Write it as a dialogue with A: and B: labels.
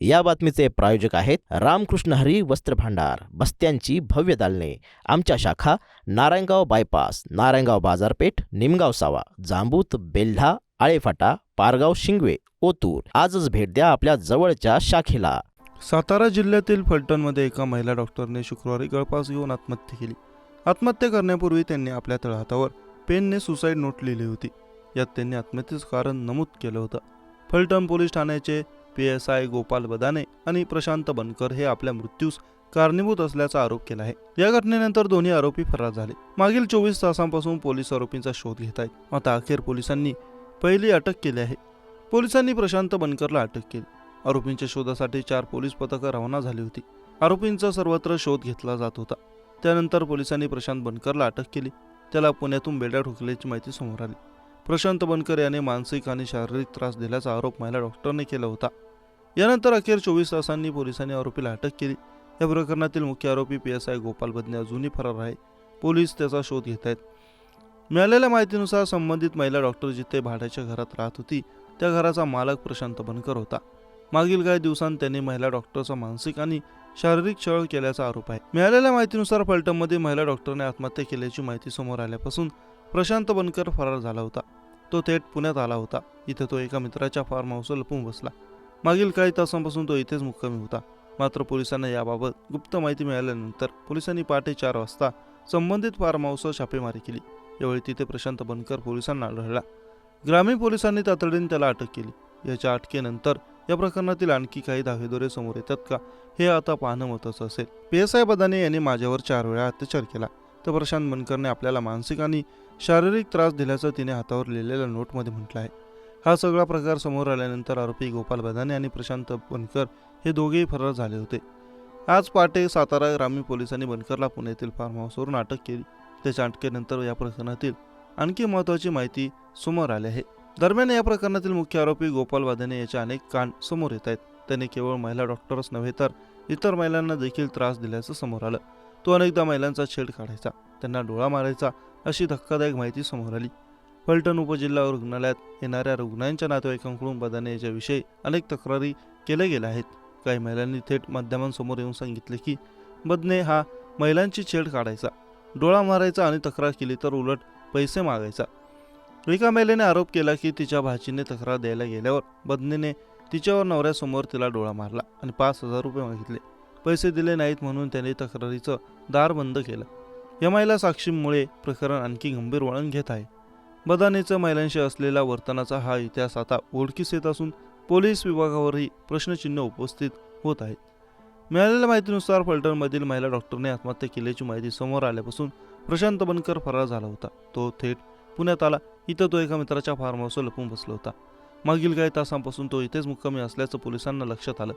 A: या बातमीचे प्रायोजक आहेत रामकृष्ण हरी वस्त्र भांडार बस्त्यांची भव्य दालने. आमच्या शाखा नारायणगाव बायपास नारायणगाव बाजारपेठ निमगाव सावा जांबूत बेल्ढा आळेफाटा पारगाव शिंगवे ओतूर. आजच भेट द्या आपल्या जवळच्या शाखेला.
B: सातारा जिल्ह्यातील फलटणमध्ये एका महिला डॉक्टरने शुक्रवारी गळपास घेऊन आत्महत्या केली. आत्महत्या करण्यापूर्वी त्यांनी आपल्या तळहातावर पेनने सुसाईड नोट लिहिली होती. यात त्यांनी आत्महत्येचं कारण नमूद केलं होतं. फलटण पोलीस ठाण्याचे P S I Gopal Badane आणि प्रशांत बनकर हे आपल्या मृत्यूस कारणीभूत असल्याचा आरोप केला आहे. या घटनेनंतर दोन्ही आरोपी फरार झाले. मागील चोवीस तासांपासून पोलीस आरोपींचा शोध घेत आहेत. आता अखेर पोलिसांनी पहिली अटक केली आहे. पोलिसांनी प्रशांत बनकरला अटक केली. आरोपींच्या शोधासाठी चार पोलीस पथकं रवाना झाली होती. आरोपींचा सर्वत्र शोध घेतला जात होता. त्यानंतर पोलिसांनी प्रशांत बनकरला अटक केली. त्याला पुण्यातून बेड्या ठोकल्याची माहिती समोर आली. प्रशांत बनकर याने मानसिक आणि शारीरिक त्रास दिल्याचा आरोप महिला डॉक्टरने केला होता. यानंतर अखेर चोवीस तासांनी पोलिसांनी आरोपीला अटक केली. या प्रकरणातील मुख्य आरोपी P S I Gopal Badne अजूनही फरार आहे. पोलीस त्याचा शोध घेत आहेत. मिळालेल्या माहितीनुसार संबंधित महिला डॉक्टर जिथे भाड्याच्या घरात राहत होती त्या घराचा मालक प्रशांत बनकर होता. मागील काही दिवसांत त्यांनी महिला डॉक्टरचा मानसिक आणि शारीरिक छळ केल्याचा आरोप आहे. मिळालेल्या माहितीनुसार फलटणमध्ये महिला डॉक्टरने आत्महत्या केल्याची माहिती समोर आल्यापासून प्रशांत बनकर फरार झाला होता. तो थेट पुण्यात आला होता. इथे तो एका मित्राच्या फार्म हाऊसवर लपून बसला. मागील काही तासांपासून तो इथेच मुक्कामी होता. मात्र पोलिसांना याबाबत गुप्त माहिती मिळाल्यानंतर पोलिसांनी पहाटे चार वाजता संबंधित फार्म हाऊसवर छापेमारी केली. यावेळी तिथे प्रशांत बनकर पोलिसांना आढळला. ग्रामीण पोलिसांनी तातडीने त्याला अटक केली. याच्या अटकेनंतर या प्रकरणातील आणखी काही दावेदोरे समोर येतात का हे आता पाहणं महत्वाचं असेल. पी बदाने यांनी माझ्यावर चार वेळा अत्याचार केला. तर प्रशांत बनकरने आपल्याला मानसिक आणि शारीरिक त्रास दिल्याचं तिने हातावर लिहिलेल्या नोटमध्ये म्हटलं आहे. हा सगळा प्रकार समोर आल्यानंतर आरोपी गोपाल बदाने आणि प्रशांत बनकर हे दोघेही फरार झाले होते. आज पहाटे सातारा ग्रामीण पोलिसांनी बनकरला पुण्यातील फार्म हाऊसवरून अटक केली. त्याच्या अटकेनंतर या प्रकरणातील आणखी महत्त्वाची माहिती समोर आली आहे. दरम्यान या प्रकरणातील मुख्य आरोपी गोपाल वादने याचे अनेक कांड समोर येत आहेत. त्याने केवळ महिला डॉक्टरच नव्हे तर इतर महिलांना देखील त्रास दिल्याचं समोर आलं. तो अनेकदा महिलांचा छेड काढायचा त्यांना डोळा मारायचा अशी धक्कादायक माहिती समोर आली. फलटण उपजिल्हा रुग्णालयात येणाऱ्या रुग्णांच्या नातेवाईकांकडून बदाने याच्याविषयी अनेक तक्रारी केल्या गेल्या आहेत. काही महिलांनी थेट माध्यमांसमोर येऊन सांगितले की बदने हा महिलांची छेड काढायचा डोळा मारायचा आणि तक्रार केली तर उलट पैसे मागायचा. एका महिलेने आरोप केला की तिच्या भाचीने तक्रार द्यायला गेल्यावर बदनेने तिच्यावर नवऱ्यासमोर तिला डोळा मारला आणि पाच हजार रुपये मागितले. पैसे दिले नाहीत म्हणून त्याने तक्रारीचं दार बंद केलं. या महिला साक्षीमुळे प्रकरण आणखी गंभीर वळण घेत आहे. बदानेचं महिलांशी असलेला वर्तनाचा हा इतिहास आता ओळखीस येत असून पोलीस विभागावरही प्रश्नचिन्ह उपस्थित होत आहेत. मिळालेल्या माहितीनुसार फलटणमधील महिला डॉक्टरने आत्महत्या केल्याची माहिती समोर आल्यापासून प्रशांत बनकर फरार झाला होता. तो थेट पुण्यात आला. इथं तो एका मित्राच्या फार्म हाऊसवर लपून बसला होता. मागील काही तासांपासून तो इथेच मुक्कामी असल्याचं पोलिसांना लक्षात आलं.